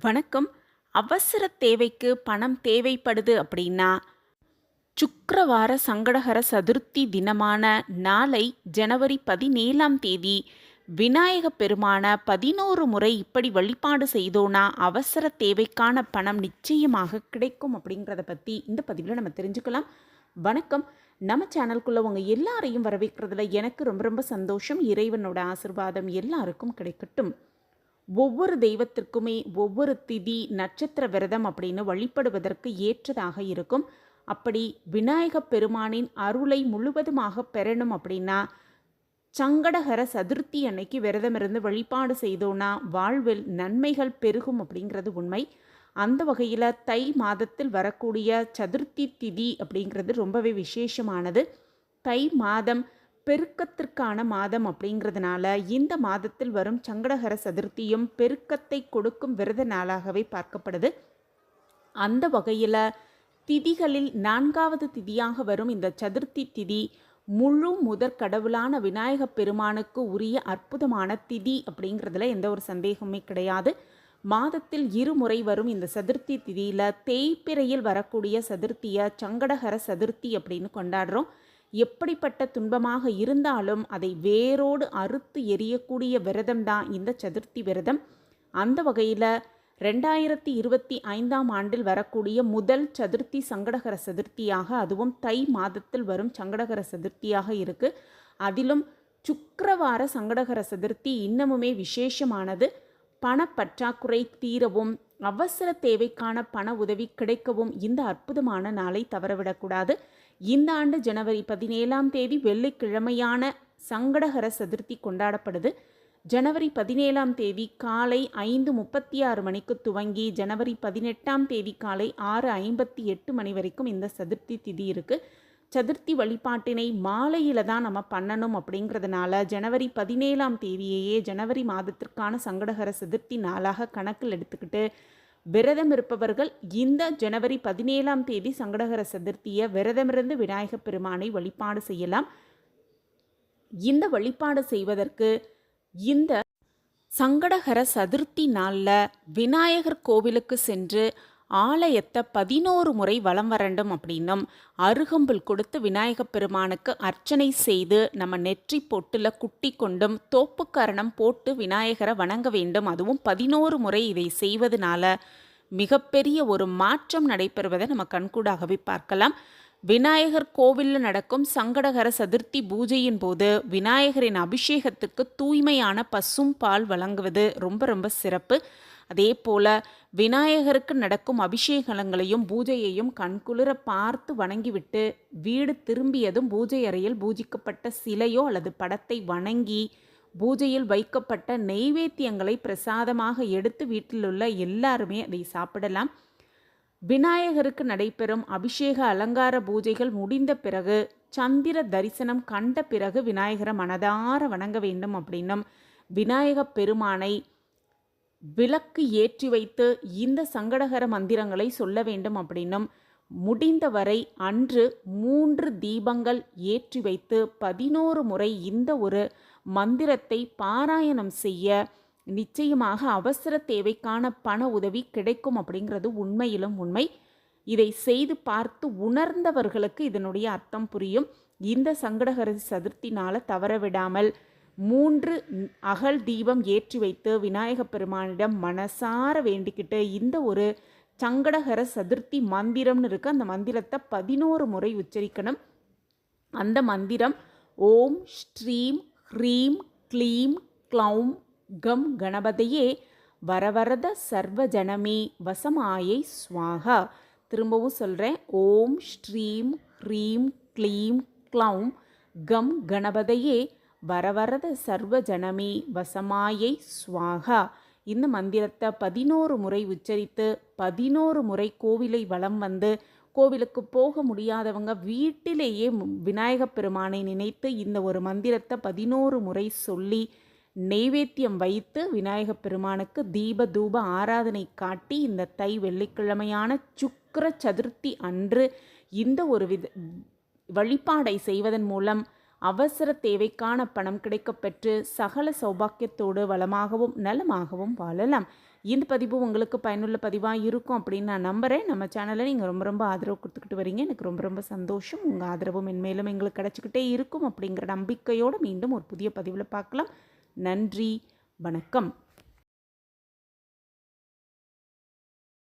வணக்கம். அவசர தேவைக்கு பணம் தேவைப்படுது அப்படின்னா சுக்கரவார சங்கடகர சதுர்த்தி தினமான நாளை ஜனவரி பதினேழாம் தேதி விநாயக பெருமான பதினோரு முறை இப்படி வழிபாடு செய்தோன்னா அவசர தேவைக்கான பணம் நிச்சயமாக கிடைக்கும் அப்படிங்கிறத பற்றி இந்த பதிவில் நம்ம தெரிஞ்சுக்கலாம். வணக்கம். நம்ம சேனல்குள்ளே உங்கள் எல்லாரையும் வரவேற்கிறதுல எனக்கு ரொம்ப ரொம்ப சந்தோஷம். இறைவனோட ஆசிர்வாதம் எல்லாருக்கும் கிடைக்கட்டும். ஒவ்வொரு தெய்வத்திற்குமே ஒவ்வொரு திதி நட்சத்திர விரதம் அப்படின்னு வழிபடுவதற்கு ஏற்றதாக இருக்கும். அப்படி விநாயகப் பெருமானின் அருளை முழுவதுமாக பெறணும் அப்படின்னா சங்கடகர சதுர்த்தி அன்னைக்கு விரதம் இருந்து வழிபாடு செய்தோன்னா வாழ்வில் நன்மைகள் பெருகும் அப்படிங்கிறது உண்மை. அந்த வகையில் தை மாதத்தில் வரக்கூடிய சதுர்த்தி திதி அப்படிங்கிறது ரொம்பவே விசேஷமானது. தை மாதம் பெருக்கத்திற்கான மாதம் அப்படிங்கிறதுனால இந்த மாதத்தில் வரும் சங்கடகர சதுர்த்தியும் பெருக்கத்தை கொடுக்கும் விரத நாளாகவே பார்க்கப்படுது. அந்த வகையில் திதிகளில் நான்காவது திதியாக வரும் இந்த சதுர்த்தி திதி முழு முதற் கடவுளான விநாயகப் பெருமானுக்கு உரிய அற்புதமான திதி அப்படிங்கிறதுல எந்த ஒரு சந்தேகமே கிடையாது. மாதத்தில் இருமுறை வரும் இந்த சதுர்த்தி திதியில் தேய்பிறையில் வரக்கூடிய சதுர்த்தியை சங்கடகர சதுர்த்தி அப்படின்னு கொண்டாடுறோம். எப்படிப்பட்ட துன்பமாக இருந்தாலும் அதை வேரோடு அறுத்து எரியக்கூடிய விரதம் தான் இந்த சதுர்த்தி விரதம். அந்த வகையில் ரெண்டாயிரத்தி இருபத்தி ஐந்தாம் ஆண்டில் வரக்கூடிய முதல் சதுர்த்தி சங்கடகர சதுர்த்தியாக அதுவும் தை மாதத்தில் வரும் சங்கடகர சதுர்த்தியாக இருக்குது அதிலும் சுக்கரவார சங்கடகர சதுர்த்தி இன்னமுமே விசேஷமானது. பணப்பற்றாக்குறை தீரவும் அவசர தேவைக்கான பண உதவி கிடைக்கவும் இந்த அற்புதமான நாளை தவறவிடக்கூடாது. இந்த ஆண்டு ஜனவரி பதினேழாம் தேதி வெள்ளிக்கிழமையான சங்கடகர சதுர்த்தி கொண்டாடப்படுது. ஜனவரி பதினேழாம் தேதி காலை ஐந்து முப்பத்தி ஆறு மணிக்கு துவங்கி ஜனவரி பதினெட்டாம் தேதி காலை ஆறு ஐம்பத்தி எட்டு மணி வரைக்கும் இந்த சதுர்த்தி திதி இருக்குது சதுர்த்தி வழிபாட்டினை மாலையில் தான் நம்ம பண்ணணும் அப்படிங்கிறதுனால ஜனவரி பதினேழாம் தேதியையே ஜனவரி மாதத்திற்கான சங்கடகர சதுர்த்தி நாளாக கணக்கில் எடுத்துக்கிட்டு விரதம் இருப்பவர்கள் இந்த ஜனவரி பதினேழாம் தேதி சங்கடகர சதுர்த்தியை விரதமிருந்து விநாயகப் பெருமானை வழிபாடு செய்யலாம். இந்த வழிபாடு செய்வதற்கு இந்த சங்கடகர சதுர்த்தி நாளில் விநாயகர் கோவிலுக்கு சென்று ஆலயத்தை பதினோரு முறை வலம் வரண்டும் அப்படின்னும் அருகம்புல் கொடுத்து விநாயகப் பெருமானுக்கு அர்ச்சனை செய்து நம்ம நெற்றி பொட்டில் குட்டி கொண்டும் தோப்புக்கரணம் போட்டு விநாயகரை வணங்க வேண்டும். அதுவும் பதினோரு முறை இதை செய்வதனால மிகப்பெரிய ஒரு மாற்றம் நடைபெறுவதை நம்ம கண்கூடாகவே பார்க்கலாம். விநாயகர் கோவிலில் நடக்கும் சங்கடகர சதுர்த்தி பூஜையின் போது விநாயகரின் அபிஷேகத்துக்கு தூய்மையான பசும் பால் வழங்குவது ரொம்ப ரொம்ப சிறப்பு. அதே போல விநாயகருக்கு நடக்கும் அபிஷேகங்களையும் பூஜையையும் கண்குளிர பார்த்து வணங்கிவிட்டு வீடு திரும்பியதும் பூஜை அறையில் பூஜிக்கப்பட்ட சிலையோ அல்லது படத்தை வணங்கி பூஜையில் வைக்கப்பட்ட நெய்வேத்தியங்களை பிரசாதமாக எடுத்து வீட்டிலுள்ள எல்லாருமே அதை சாப்பிடலாம். விநாயகருக்கு நடைபெறும் அபிஷேக அலங்கார பூஜைகள் முடிந்த பிறகு சந்திர தரிசனம் கண்ட பிறகு விநாயகரை மனதார வணங்க வேண்டும் அப்படின்னும் விநாயகப் பெருமானை விளக்கு ஏற்றி வைத்து இந்த சங்கடகர மந்திரங்களை சொல்ல வேண்டும் அப்படின்னும் முடிந்தவரை அன்று மூன்று தீபங்கள் ஏற்றி வைத்து பதினோரு முறை இந்த ஒரு மந்திரத்தை பாராயணம் செய்ய நிச்சயமாக அவசர தேவைக்கான பண உதவி கிடைக்கும் அப்படிங்கிறது உண்மையிலும் உண்மை. இதை செய்து பார்த்து உணர்ந்தவர்களுக்கு இதனுடைய அர்த்தம் புரியும். இந்த சங்கடகர சதுர்த்தினால தவறவிடாமல் மூன்று அகல் தீபம் ஏற்றி வைத்து விநாயகப் பெருமானிடம் மனசார வேண்டிக்கிட்டு இந்த ஒரு சங்கடகர சதுர்த்தி மந்திரம்னு இருக்கு. அந்த மந்திரத்தை பதினோரு முறை உச்சரிக்கணும். அந்த மந்திரம் ஓம் ஸ்ரீம் ஹ்ரீம் க்ளீம் க்ளௌம் கம் கணபதையே வரவரத சர்வஜனமே வசமாயை ஸ்வாகா திரும்பவும் சொல்கிறேன் ஓம் ஸ்ரீம் ஹ்ரீம் க்ளீம் க்ளௌம் கம் கணபதையே வரவரத சர்வ ஜனமே வசமாயை ஸ்வாகா இந்த மந்திரத்தை பதினோரு முறை உச்சரித்து பதினோரு முறை கோவிலை வலம் வந்து கோவிலுக்கு போக முடியாதவங்க வீட்டிலேயே விநாயகப் பெருமானை நினைத்து இந்த ஒரு மந்திரத்தை பதினோரு முறை சொல்லி நெய்வேத்தியம் வைத்து விநாயகப் பெருமானுக்கு தீப தூப ஆராதனை காட்டி இந்த தை வெள்ளிக்கிழமையான சுக்கர சதுர்த்தி அன்று இந்த ஒரு வித வழிபாடை செய்வதன் மூலம் அவசர தேவைக்கான பணம் கிடைக்கப்பெற்று சகல சௌபாக்கியத்தோடு வளமாகவும் நலமாகவும் வாழலாம். இந்த பதிவு உங்களுக்கு பயனுள்ள பதிவாக இருக்கும் அப்படின்னு நான் நம்புகிறேன் நம்ம சேனலில் நீங்கள் ரொம்ப ரொம்ப ஆதரவு கொடுத்துக்கிட்டு வரீங்க. எனக்கு ரொம்ப ரொம்ப சந்தோஷம். உங்கள் ஆதரவும் மென்மேலும் எங்களுக்கு கிடச்சிக்கிட்டே இருக்கும் அப்படிங்கிற நம்பிக்கையோடு மீண்டும் ஒரு புதிய பதிவில் பார்க்கலாம். நன்றி. வணக்கம்.